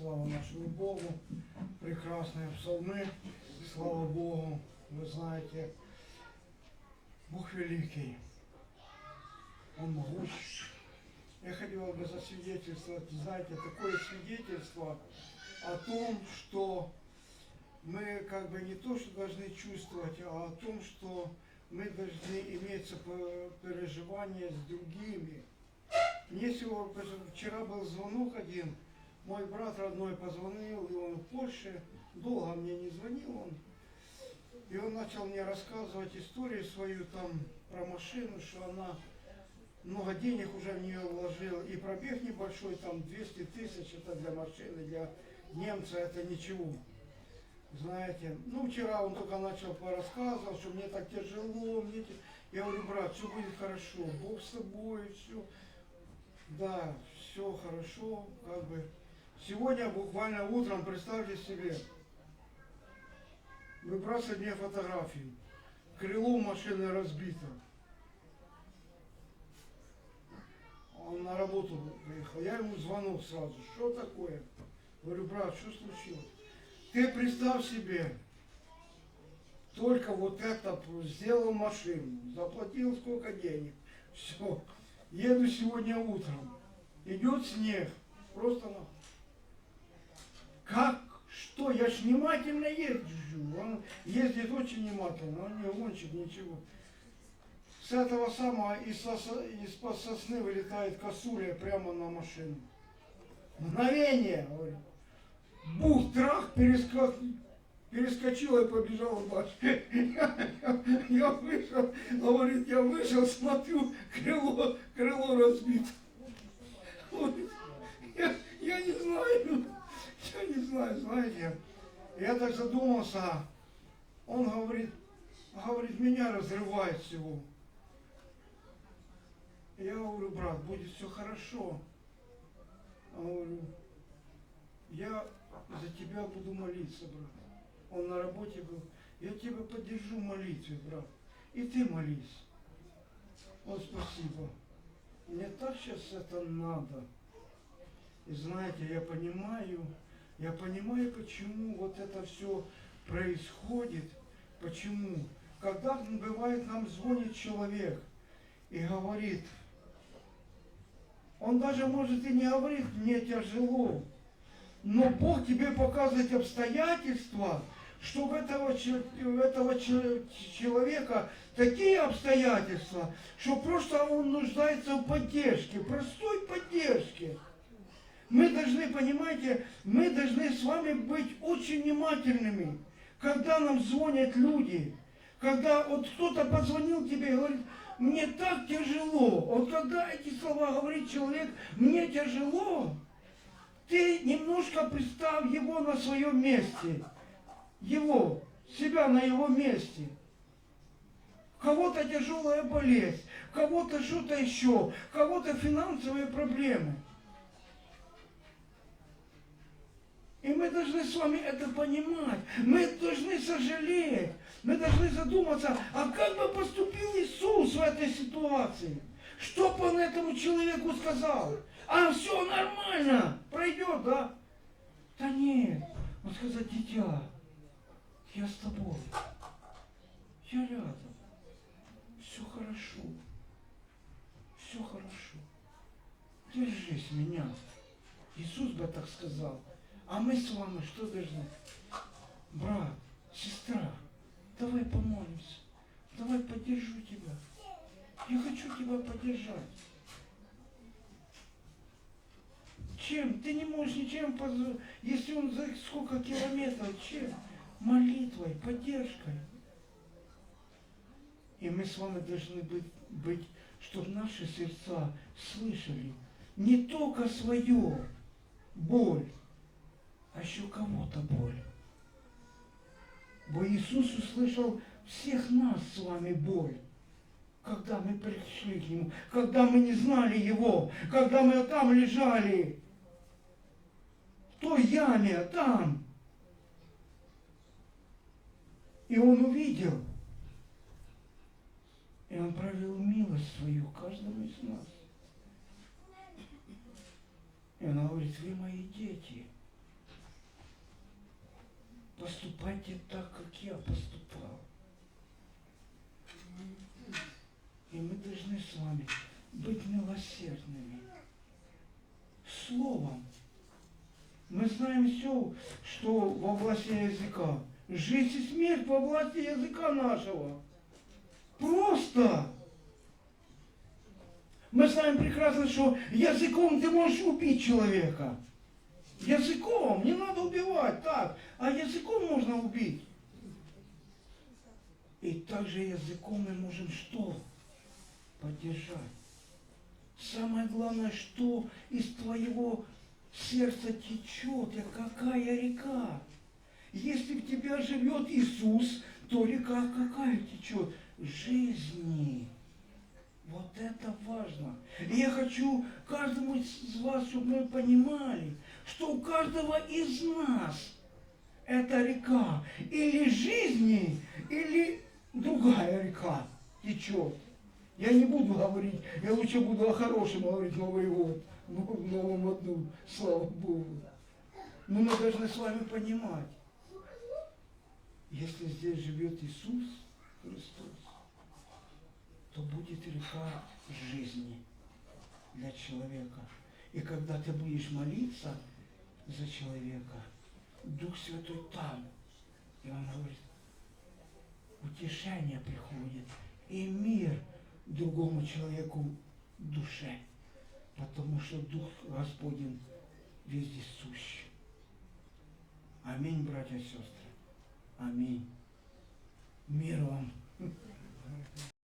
Слава нашему Богу. Прекрасные псалмы. Слава Богу. Вы знаете, Бог великий. Он могуч. Я хотел бы засвидетельствовать, знаете, такое свидетельство о том, что мы как бы не то, что должны чувствовать, а о том, что мы должны иметь переживания с другими. Мне сегодня, вчера был звонок один, мой брат родной позвонил, и он в Польше, долго мне не звонил он. И он начал мне рассказывать историю свою там про машину, что она много денег уже в нее вложила, и пробег небольшой, там 200 тысяч, это для машины, для немца это ничего. Знаете, ну вчера он только начал рассказывал, что мне так тяжело, мне я говорю, брат, все будет хорошо, Бог с тобой, все. Да, все хорошо, как бы. Сегодня буквально утром, представьте себе, выбрасывает мне фотографию. Крыло машины разбито. Он на работу приехал. Я ему звонок сразу. Что такое? Говорю, брат, что случилось? Ты представь себе, только вот это сделал машину, заплатил сколько денег. Все. Еду сегодня утром. Идет снег. Просто на... Как? Что? Я ж внимательно езжу. Он ездит очень внимательно. Он не гонщик, ничего. С этого самого из-под сосны вылетает косуля прямо на машину. Мгновение, говорю. Бух, трах, перескок, перескочила и побежала в Я, я вышел, говорит, я вышел, смотрю, крыло, крыло разбито. Говорит, Я, я не знаю, я не знаю, знаете. Я так задумался, он говорит, говорит, меня разрывает всего. Я говорю, брат, будет все хорошо. А говорю, я за тебя буду молиться, брат. Он на работе был. Я тебя поддержу в молитве, брат. И ты молись. Вот спасибо. Мне так сейчас это надо. И знаете, я понимаю, я понимаю, почему вот это все происходит. Почему? Когда бывает нам звонит человек и говорит, он даже может и не говорит, мне тяжело. Но Бог тебе показывает обстоятельства, что в этого, этого че- человека такие обстоятельства, что просто он нуждается в поддержке, простой поддержке. Мы должны, понимаете, мы должны с вами быть очень внимательными, когда нам звонят люди, когда вот кто-то позвонил тебе и говорит, мне так тяжело. Вот когда эти слова говорит человек, мне тяжело, ты немножко представь его на своем месте. Его, себя на его месте. Кого-то тяжелая болезнь, кого-то что-то еще, кого-то финансовые проблемы. И мы должны с вами это понимать. Мы должны сожалеть. Мы должны задуматься, а как бы поступил Иисус в этой ситуации? Что бы он этому человеку сказал? А все нормально, пройдет, да? Да нет. Он сказал, дитя, я с тобой. Я рядом. Все хорошо. Все хорошо. Держись меня. Иисус бы так сказал. А мы с вами что должны? Брат, сестра, давай помолимся. Давай поддержу тебя. Я хочу тебя поддержать. Чем? Ты не можешь ничем позволить. Если он за сколько километров, чем? Молитвой, поддержкой. И мы с вами должны быть, быть чтобы наши сердца слышали не только свою боль, а еще кого-то боль. Бо Иисус услышал всех нас с вами боль, когда мы пришли к Нему, когда мы не знали Его, когда мы там лежали, в той яме, там. И Он увидел, и Он провел милость свою каждому из нас. И Он говорит, вы мои дети, поступайте так, как я поступал. И мы должны с вами быть милосердными. Словом. Мы знаем все, что во власти языка. Жизнь и смерть во власти языка нашего. Просто. Мы знаем прекрасно, что языком ты можешь убить человека. Языком, не надо убивать, так, а языком можно убить. И также языком мы можем что? Поддержать. Самое главное, что из твоего сердца течет, и какая река. Если в тебя живет Иисус, то река какая течет? Жизни. Вот это важно. И я хочу каждому из вас, чтобы мы понимали, что у каждого из нас эта река или жизни, или другая река течет. Я не буду говорить, я лучше буду о хорошем говорить Новый год, в новом году, слава Богу. Но мы должны с вами понимать, если здесь живет Иисус Христос, то будет река жизни для человека. И когда ты будешь молиться за человека, Дух Святой там, и Он говорит, утешение приходит, и мир другому человеку душе, потому что Дух Господень везде сущ. Аминь, братья и сестры. Аминь. Мир вам.